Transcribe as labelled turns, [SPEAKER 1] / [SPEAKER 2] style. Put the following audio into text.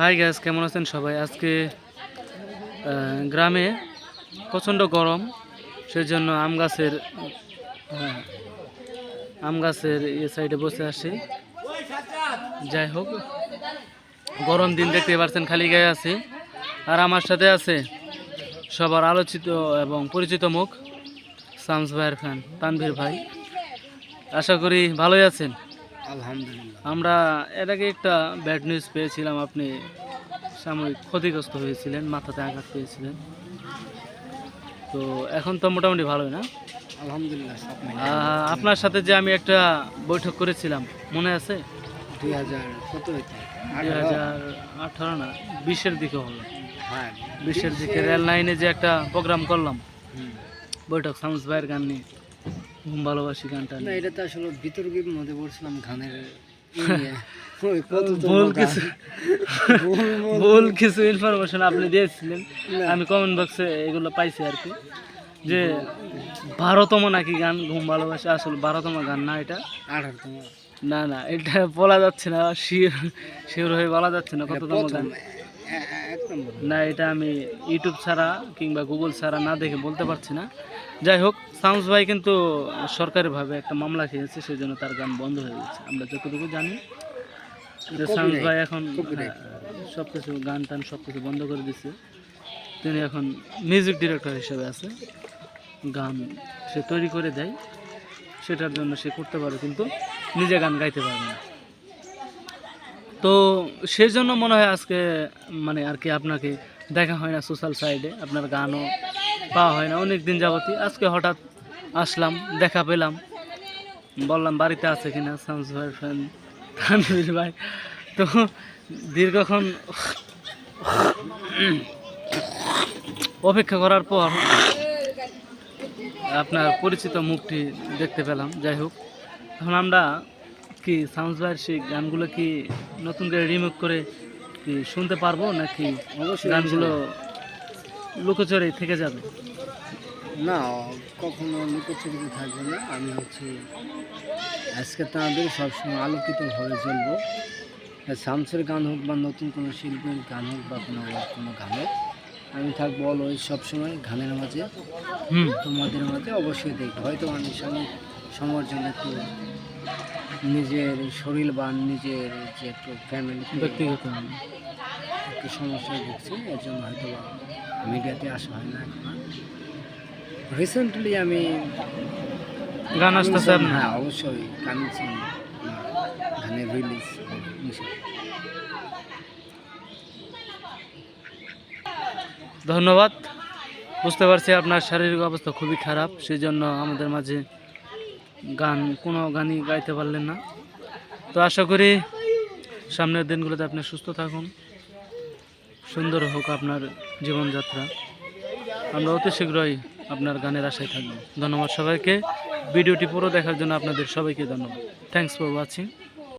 [SPEAKER 1] High gas কেমন আছেন সবাই? আজকে গ্রামে প্রচণ্ড গরম, সেজন্য আম গাছের আম গাছের এ সাইডে বসে আসি যাই হোক, গরম দিন দেখতে পাচ্ছেন খালি গায়ে আছে। আর আমার সাথে আছে সবার আলোচিত এবং পরিচিত মুখ, শামস ভাইয়ের ফ্যান তানভীর ভাই। আশা করি ভালোই আছেন।
[SPEAKER 2] আলহামদুলিল্লাহ।
[SPEAKER 1] আমরা এর আগে একটা ব্যাড নিউজ পেয়েছিলাম আপনি সাময়িক ক্ষতিগ্রস্ত হয়েছিলেন মাথাতে আঘাত পেয়েছিলেন। তো এখন তো মোটামুটি ভালোই না?
[SPEAKER 2] আলহামদুলিল্লাহ
[SPEAKER 1] আপনার সাথে যে আমি একটা বৈঠক করেছিলাম মনে আছে?
[SPEAKER 2] দুই হাজার কত
[SPEAKER 1] দুই হাজার আঠারো না বিশের দিকে হলো।
[SPEAKER 2] হ্যাঁ।
[SPEAKER 1] বিশের দিকে রেল লাইনে যে একটা প্রোগ্রাম করলাম বৈঠক শামস ভাইয়ের গান নিয়ে। ঘুম ভালোবাসি গানটা
[SPEAKER 2] না এটা তো আসলে বিতর্কের মধ্যে পড়ছিলাম গানের ই নিয়ে। ওই কত তো
[SPEAKER 1] ভুল কিছু
[SPEAKER 2] ভুল মূল-
[SPEAKER 1] ভুল কিছু ইনফরমেশন আপনি দিয়েছিলেন। আমি কমেন্ট বক্সে এগুলো পাইছি আর কি। যে বারোতম নাকি গান ঘুম ভালোবাসে আসলে বারোতম গান না এটা?
[SPEAKER 2] আঠারোতম।
[SPEAKER 1] না না এটা বলা যাচ্ছে না শিওর শিওর হয়ে বলা যাচ্ছে না কততম গান। না এটা আমি ইউটিউব ছাড়া কিংবা গুগল ছাড়া না দেখে বলতে পারছি না। যাই হোক সাউন্স ভাই কিন্তু সরকারিভাবে একটা মামলা খেয়েছে সেই জন্য তার গান বন্ধ হয়ে গেছে। আমরা যতটুকু জানি যে সাউন্স ভাই এখন
[SPEAKER 2] Copyright.
[SPEAKER 1] সব কিছু গান টান সব কিছু বন্ধ করে দিচ্ছে তিনি এখন মিউজিক ডিরেক্টর হিসেবে আছে। গান সে তৈরি করে দেয়। সেটার জন্য সে করতে পারে কিন্তু নিজে গান গাইতে পারবে না। তো সেই জন্য মনে হয় আজকে মানে আর কি আপনাকে দেখা হয় না সোশ্যাল সাইডে, আপনার গানও পাওয়া হয় না অনেক দিন যাবতই। আজকে হঠাৎ আসলাম, দেখা পেলাম। বললাম, বাড়িতে আছে কিনা? শামস ভাই ফ্রেন্ড তানভীর ভাই। তো দীর্ঘক্ষণ অপেক্ষা করার পর আপনার পরিচিত মুখটি দেখতে পেলাম। যাই হোক, এখন আমরা কি সাউন্স ভাইয়ের সেই গানগুলো কি নতুন করে রিমেক করে কি শুনতে পারব নাকি
[SPEAKER 2] অবশ্যই
[SPEAKER 1] গানগুলো লুকোচরে থেকে যাবে?
[SPEAKER 2] না কখনো লুকোচুরিতে থাকবে না। আমি হচ্ছে আজকে তাদের সবসময় আলোকিতভাবে চলবো। শামসের গান হোক বা নতুন কোনো শিল্পীর গান হোক বা কোনো কোনো গান হোক আমি থাকব অলওয়েজ সবসময় গানের মাঝে।
[SPEAKER 1] হুম।
[SPEAKER 2] তোমাদের মাঝে অবশ্যই দেখব। হয়তো অনেক সময় সময়ের জন্য একটু নিজের শরীর বা নিজের যে একটু ফ্যামিলি
[SPEAKER 1] ব্যক্তিগত।
[SPEAKER 2] একটু সমস্যায় ভুগছি এর জন্য হয়তো মিডিয়াতে আসা হয় না এখন। রিসেন্টলি আমি
[SPEAKER 1] গান আসতেছে
[SPEAKER 2] হ্যাঁ অবশ্যই কানেকশন গানের রিলিজ
[SPEAKER 1] ধন্যবাদ। বুঝতে পারছি আপনার শারীরিক অবস্থা খুবই খারাপ সেই জন্য আমাদের মাঝে গান, কোনো গানই গাইতে পারলেন না। তো আশা করি সামনের দিনগুলোতে আপনি সুস্থ থাকুন, সুন্দর হোক আপনার জীবনযাত্রা। আমরা অতি শীঘ্রই আপনার গানের আশায় থাকব। ধন্যবাদ সবাইকে। ভিডিওটি পুরো দেখার জন্য আপনাদের সবাইকে ধন্যবাদ। Thanks for watching